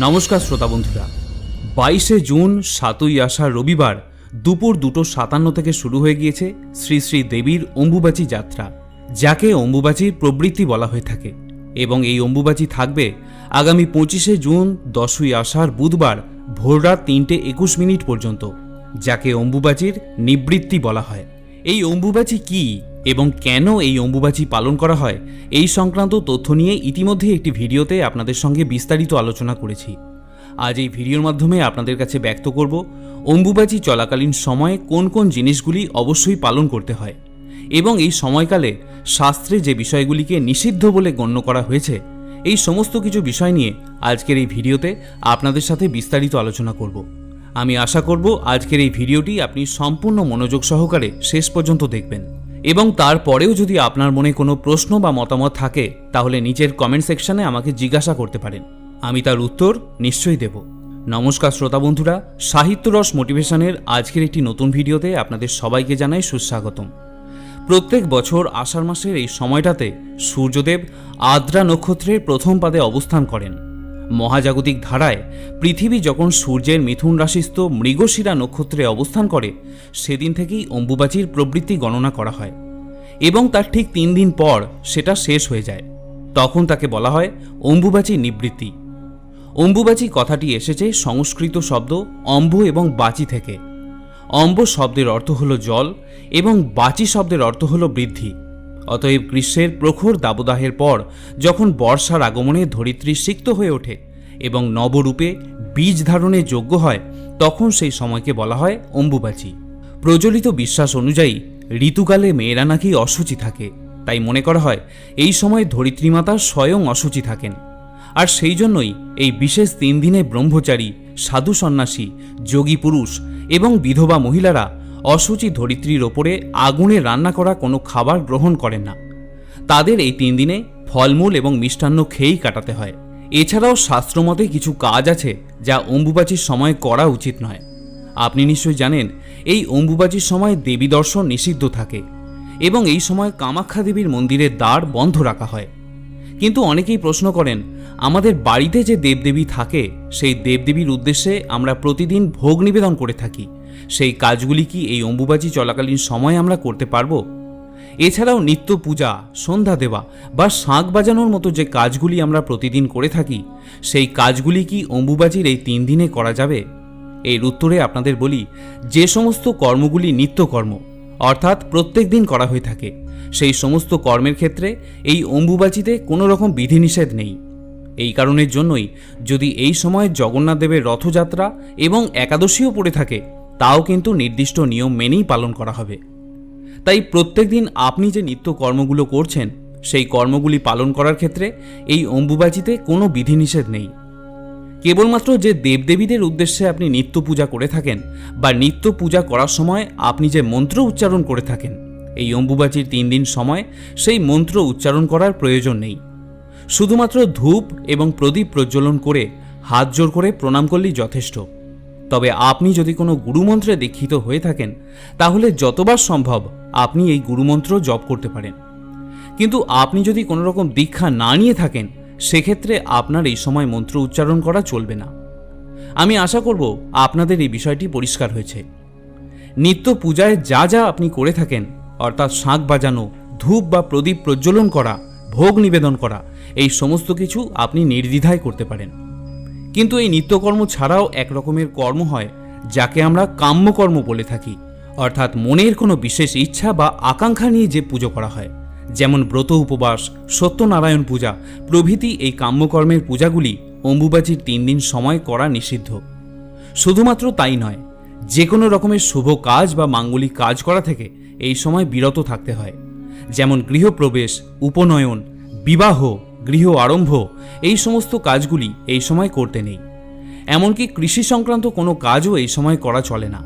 নমস্কার শ্রোতা বন্ধুরা। বাইশে জুন, সাতই আষাঢ় রবিবার দুপুর দুটো সাতান্ন থেকে শুরু হয়ে গিয়েছে শ্রী শ্রী দেবীর অম্বুবাচী যাত্রা, যাকে অম্বুবাচীর প্রবৃত্তি বলা হয়ে থাকে এবং এই অম্বুবাচী থাকবে আগামী পঁচিশে জুন, দশই আষাঢ় বুধবার ভোররাত তিনটে একুশ মিনিট পর্যন্ত, যাকে অম্বুবাচীর নিবৃত্তি বলা হয়। এই অম্বুবাচী কি? এবং কেন এই অম্বুবাচী পালন করা হয়, এই সংক্রান্ত তথ্য নিয়ে ইতিমধ্যে একটি ভিডিওতে আপনাদের সঙ্গে বিস্তারিত আলোচনা করেছি। আজ এই ভিডিওর মাধ্যমে আপনাদের কাছে ব্যক্ত করব, অম্বুবাচী চলাকালীন সময়ে কোন কোন জিনিসগুলি অবশ্যই পালন করতে হয় এবং এই সময়কালে শাস্ত্রে যে বিষয়গুলিকে নিষিদ্ধ বলে গণ্য করা হয়েছে, এই সমস্ত কিছু বিষয় নিয়ে আজকের এই ভিডিওতে আপনাদের সাথে বিস্তারিত আলোচনা করব। আমি আশা করব আজকের এই ভিডিওটি আপনি সম্পূর্ণ মনোযোগ সহকারে শেষ পর্যন্ত দেখবেন। এবং তারপরেও যদি আপনার মনে কোনো প্রশ্ন বা মতামত থাকে, তাহলে নিচের কমেন্ট সেকশনে আমাকে জিজ্ঞাসা করতে পারেন। আমি তার উত্তর নিশ্চয়ই দেব। নমস্কার শ্রোতা বন্ধুরা সাহিত্যরস মোটিভেশনের আজকের একটি নতুন ভিডিওতে আপনাদের সবাইকে জানাই সুস্বাগতম। প্রত্যেক বছর আষাঢ় মাসের এই সময়টাতে সূর্যদেব আদ্রা নক্ষত্রের প্রথম পাদে অবস্থান করেন। মহাজাগতিক ধারায় পৃথিবী যখন সূর্যের মিথুন রাশিস্থ মৃগশিরা নক্ষত্রে অবস্থান করে, সেদিন থেকেই অম্বুবাচীর প্রবৃত্তি গণনা করা হয় এবং তার ঠিক তিন দিন পর সেটা শেষ হয়ে যায়। তখন তাকে বলা হয় অম্বুবাচী নিবৃত্তি। অম্বুবাচী কথাটি এসেছে সংস্কৃত শব্দ অম্ব এবং বাচি থেকে। অম্ব শব্দের অর্থ হল জল এবং বাচি শব্দের অর্থ হল বৃদ্ধি। অতএব গ্রীষ্মের প্রখর দাবদাহের পর, যখন বর্ষার আগমনে ধরিত্রী সিক্ত হয়ে ওঠে এবং নবরূপে বীজ ধারণে যোগ্য হয়, তখন সেই সময়কে বলা হয় অম্বুবাচী। প্রচলিত বিশ্বাস অনুযায়ী, ঋতুকালে মেয়েরা নাকি অসুচি থাকে, তাই মনে করা হয়, এই সময় ধরিত্রীমাতা স্বয়ং অসুচি থাকেন। আর সেই জন্যই এই বিশেষ তিন দিনে ব্রহ্মচারী, সাধু সন্ন্যাসী, যোগী পুরুষ এবং বিধবা মহিলারা অসুচি ধরিত্রীর ওপরে আগুনে রান্না করা কোনো খাবার গ্রহণ করেন না। তাদের এই তিন দিনে ফলমূল এবং মিষ্টান্ন খেয়েই কাটাতে হয়। এছাড়াও শাস্ত্রমতে কিছু কাজ আছে যা অম্বুবাচীর সময় করা উচিত নয়। আপনি নিশ্চয়ই জানেন, এই অম্বুবাচীর সময় দেবী দর্শন নিষিদ্ধ থাকে এবং এই সময় কামাখ্যা দেবীর মন্দিরের দ্বার বন্ধ রাখা হয়। কিন্তু অনেকেই প্রশ্ন করেন, আমাদের বাড়িতে যে দেবদেবী থাকে, সেই দেবদেবীর উদ্দেশ্যে আমরা প্রতিদিন ভোগ নিবেদন করে থাকি। সেই কাজগুলি কি এই অম্বুবাচী চলাকালীন সময় আমরা করতে পারব? এছাড়াও নিত্য পূজা, সন্ধ্যা দেওয়া বা শাঁখ বাজানোর মতো যে কাজগুলি আমরা প্রতিদিন করে থাকি, সেই কাজগুলি কি অম্বুবাচীর এই তিন দিনে করা যাবে? এর উত্তরে আপনাদের বলি, যে সমস্ত কর্মগুলি নিত্যকর্ম, অর্থাৎ প্রত্যেক দিন করা হয়ে থাকে, সেই সমস্ত কর্মের ক্ষেত্রে এই অম্বুবাচীতে কোনো রকম বিধিনিষেধ নেই। এই কারণের জন্যই যদি এই সময় জগন্নাথ দেবের রথযাত্রা এবং একাদশীও পড়ে থাকে তাও কিন্তু নির্দিষ্ট নিয়ম মেনেই পালন করা হবে। তাই প্রত্যেক দিন আপনি যে নিত্য কর্মগুলো করছেন, সেই কর্মগুলি পালন করার ক্ষেত্রে এই অম্বুবাচীতে কোনো বিধিনিষেধ নেই। কেবলমাত্র যে দেবদেবীদের উদ্দেশ্যে আপনি নিত্য পূজা করে থাকেন বা নিত্য পূজা করার সময় আপনি যে মন্ত্র উচ্চারণ করে থাকেন, এই অম্বুবাচীর তিন দিন সময় সেই মন্ত্র উচ্চারণ করার প্রয়োজন নেই। শুধুমাত্র ধূপ এবং প্রদীপ প্রজ্বলন করে হাত জোর করে প্রণাম করলেই যথেষ্ট। তবে আপনি যদি কোনো গুরুমন্ত্রে দীক্ষিত হয়ে থাকেন, তাহলে যতবার সম্ভব আপনি এই গুরুমন্ত্র জপ করতে পারেন। কিন্তু আপনি যদি কোনো রকম দীক্ষা না নিয়ে থাকেন, সেক্ষেত্রে আপনার এই সময় মন্ত্র উচ্চারণ করা চলবে না। আমি আশা করব আপনাদের এই বিষয়টি পরিষ্কার হয়েছে। নিত্য পূজায় যা যা আপনি করে থাকেন, অর্থাৎ শাঁখ বাজানো, ধূপ বা প্রদীপ প্রজ্বলন করা, ভোগ নিবেদন করা, এই সমস্ত কিছু আপনি নির্দ্বিধায় করতে পারেন। কিন্তু এই নিত্যকর্ম ছাড়াও এক রকমের কর্ম হয়, যাকে আমরা কাম্যকর্ম বলে থাকি। অর্থাৎ মনের কোনো বিশেষ ইচ্ছা বা আকাঙ্ক্ষা নিয়ে যে পুজো করা হয়। যেমন ব্রত উপবাস, সত্যনারায়ণ পূজা, প্রভৃতি এই কাম্যকর্মের পূজাগুলি অম্বুবাচীর তিন দিন সময় করা নিষিদ্ধ। শুধুমাত্র তাই নয় যে কোনো রকমের শুভ কাজ বা মাঙ্গলিক কাজ করা থেকে এই সময় বিরত থাকতে হয়। যেমন গৃহপ্রবেশ, উপনয়ন, বিবাহ গৃহ আরম্ভ, এই সমস্ত কাজগুলি এই সময় করতে নেই। এমনকি কৃষি সংক্রান্ত কোনো কাজও এই সময় করা চলে না।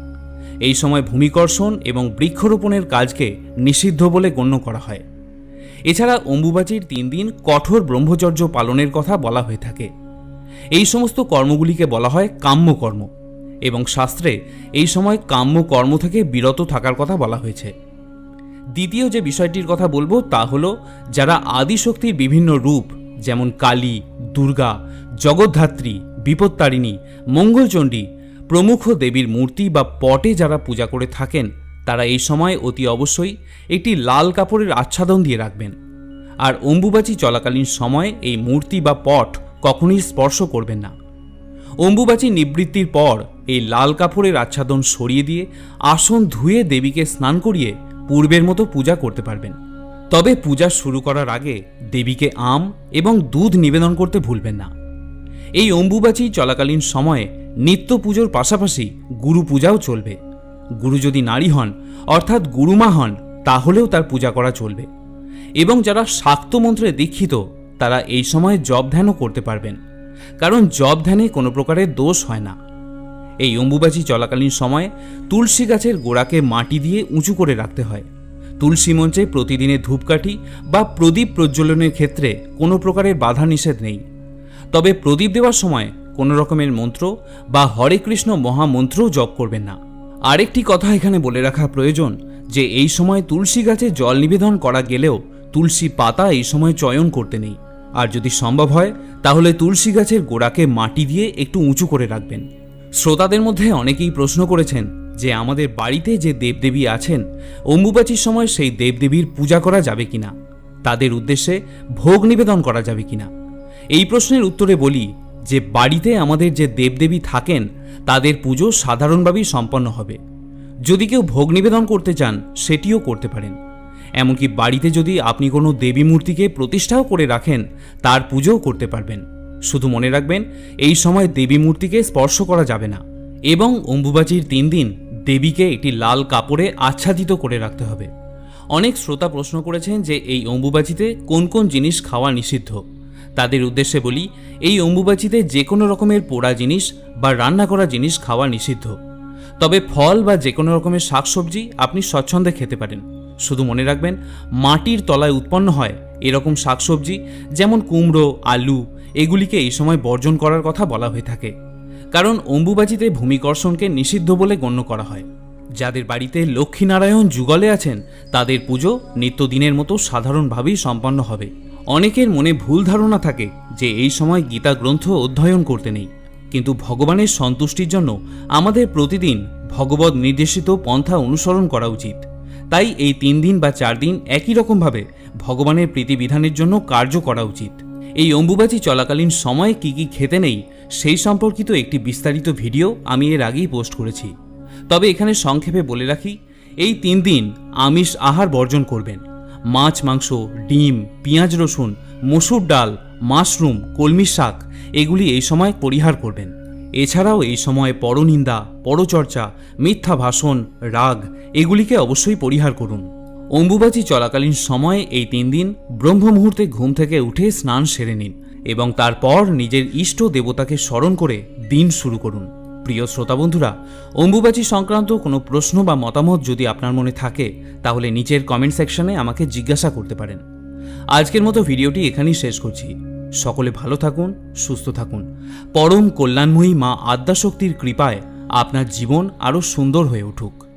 এই সময় ভূমিকর্ষণ এবং বৃক্ষরোপণের কাজকে নিষিদ্ধ বলে গণ্য করা হয়। এছাড়া অম্বুবাচীর তিন দিন কঠোর ব্রহ্মচর্য পালনের কথা বলা হয়ে থাকে। এই সমস্ত কর্মগুলিকে বলা হয় কাম্যকর্ম এবং শাস্ত্রে এই সময় কাম্য কর্ম থেকে বিরত থাকার কথা বলা হয়েছে। দ্বিতীয় যে বিষয়টির কথা বলব তা হলো, যারা আদিশক্তির বিভিন্ন রূপ, যেমন কালী, দুর্গা, জগদ্ধাত্রী, বিপত্তারিণী, মঙ্গলচণ্ডী, প্রমুখ দেবীর মূর্তি বা পটে যারা পূজা করে থাকেন, তারা এই সময় অতি অবশ্যই একটি লাল কাপড়ের আচ্ছাদন দিয়ে রাখবেন। আর অম্বুবাচী চলাকালীন সময়ে এই মূর্তি বা পট কখনোই স্পর্শ করবেন না। অম্বুবাচী নিবৃত্তির পর এই লাল কাপড়ের আচ্ছাদন সরিয়ে দিয়ে আসন ধুয়ে দেবীকে স্নান করিয়ে পূর্বের মতো পূজা করতে পারবেন। তবে পূজা শুরু করার আগে দেবীকে আম এবং দুধ নিবেদন করতে ভুলবেন না। এই অম্বুবাচী চলাকালীন সময়ে নিত্য পুজোর পাশাপাশি গুরু পূজাও চলবে। গুরু যদি নারী হন, অর্থাৎ গুরুমা হন, তাহলেও তার পূজা করা চলবে। এবং যারা শাক্ত মন্ত্রে দীক্ষিত, তারা এই সময় জব ধ্যানও করতে পারবেন। কারণ জব ধ্যানে কোনো প্রকারের দোষ হয় না। এই অম্বুবাচী চলাকালীন সময়ে তুলসী গাছের গোড়াকে মাটি দিয়ে উঁচু করে রাখতে হয়। তুলসী মঞ্চে প্রতিদিনে ধূপকাঠি বা প্রদীপ প্রজ্বলনের ক্ষেত্রে কোনো প্রকারের বাধা নিষেধ নেই। তবে প্রদীপ দেওয়ার সময় কোনো রকমের মন্ত্র বা হরে কৃষ্ণ মহামন্ত্রও জপ করবেন না। আরেকটি কথা এখানে বলে রাখা প্রয়োজন যে এই সময় তুলসী গাছে জল নিবেদন করা গেলেও তুলসী পাতা এই সময় চয়ন করতে নেই। আর যদি সম্ভব হয়, তাহলে তুলসী গাছের গোড়াকে মাটি দিয়ে একটু উঁচু করে রাখবেন। শ্রোতাদের মধ্যে অনেকেই প্রশ্ন করেছেন যে আমাদের বাড়িতে যে দেবদেবী আছেন, অম্বুবাচীর সময় সেই দেবদেবীর পূজা করা যাবে কিনা? তাদের উদ্দেশ্যে ভোগ নিবেদন করা যাবে কিনা? এই প্রশ্নের উত্তরে বলি যে বাড়িতে আমাদের যে দেবদেবী থাকেন, তাদের পুজো সাধারণভাবেই সম্পন্ন হবে। যদি কেউ ভোগ নিবেদন করতে চান, সেটিও করতে পারেন। এমনকি বাড়িতে যদি আপনি কোনো দেবী মূর্তিকে প্রতিষ্ঠাও করে রাখেন, তার পুজোও করতে পারবেন। শুধু মনে রাখবেন, এই সময় দেবী মূর্তিকে স্পর্শ করা যাবে না এবং অম্বুবাচীর তিন দিন দেবীকে একটি লাল কাপড়ে আচ্ছাদিত করে রাখতে হবে। অনেক শ্রোতা প্রশ্ন করেছেন যে এই অম্বুবাচিতে কোন কোন জিনিস খাওয়া নিষিদ্ধ। তাদের উদ্দেশ্যে বলি, এই অম্বুবাচিতে যে কোনো রকমের পোড়া জিনিস বা রান্না করা জিনিস খাওয়া নিষিদ্ধ। তবে ফল বা যে কোনো রকমের শাকসবজি আপনি স্বচ্ছন্দে খেতে পারেন। শুধু মনে রাখবেন, মাটির তলায় উৎপন্ন হয় এরকম শাকসবজি যেমন কুমড়ো, আলু এগুলিকে এই সময় বর্জন করার কথা বলা হয়ে থাকে। কারণ অম্বুবাচিতে ভূমিকর্ষণকে নিষিদ্ধ বলে গণ্য করা হয়। যাদের বাড়িতে লক্ষ্মীনারায়ণ যুগলে আছেন, তাদের পুজো নিত্যদিনের মতো সাধারণভাবেই সম্পন্ন হবে। অনেকের মনে ভুল ধারণা থাকে যে এই সময় গীতা গ্রন্থ অধ্যয়ন করতে নেই। কিন্তু ভগবানের সন্তুষ্টির জন্য আমাদের প্রতিদিন ভগবত নির্দেশিত পন্থা অনুসরণ করা উচিত। তাই এই তিন দিন বা চার দিন একই রকমভাবে ভগবানের প্রীতিবিধানের জন্য কার্য করা উচিত। এই অম্বুবাচী চলাকালীন সময়ে কি কি খেতে নেই, সেই সম্পর্কিত একটি বিস্তারিত ভিডিও আমি এর আগেই পোস্ট করেছি। তবে এখানে সংক্ষেপে বলে রাখি, এই তিন দিন আমিষ আহার বর্জন করবেন। মাছ, মাংস, ডিম, পেঁয়াজ রসুন, মসুর ডাল, মাশরুম, কলমি শাক, এগুলি এই সময় পরিহার করবেন। এছাড়াও এই সময়ে পরনিন্দা, পরচর্চা, মিথ্যা ভাষণ, রাগ, এগুলিকে অবশ্যই পরিহার করুন। অম্বুবাচী চলাকালীন সময়ে এই তিন দিন ব্রহ্ম মুহূর্তে ঘুম থেকে উঠে স্নান সেরে নিন এবং তারপর নিজের ইষ্ট দেবতাকে স্মরণ করে দিন শুরু করুন। প্রিয় শ্রোতা বন্ধুরা, অম্বুবাচী সংক্রান্ত কোনো প্রশ্ন বা মতামত যদি আপনার মনে থাকে, তাহলে নিচের কমেন্ট সেকশনে আমাকে জিজ্ঞাসা করতে পারেন। আজকের মতো ভিডিওটি এখানেই শেষ করছি। সকলে ভালো থাকুন, সুস্থ থাকুন। পরম কল্যাণময়ী মা আদ্যাশক্তির কৃপায় আপনার জীবন আরও সুন্দর হয়ে উঠুক।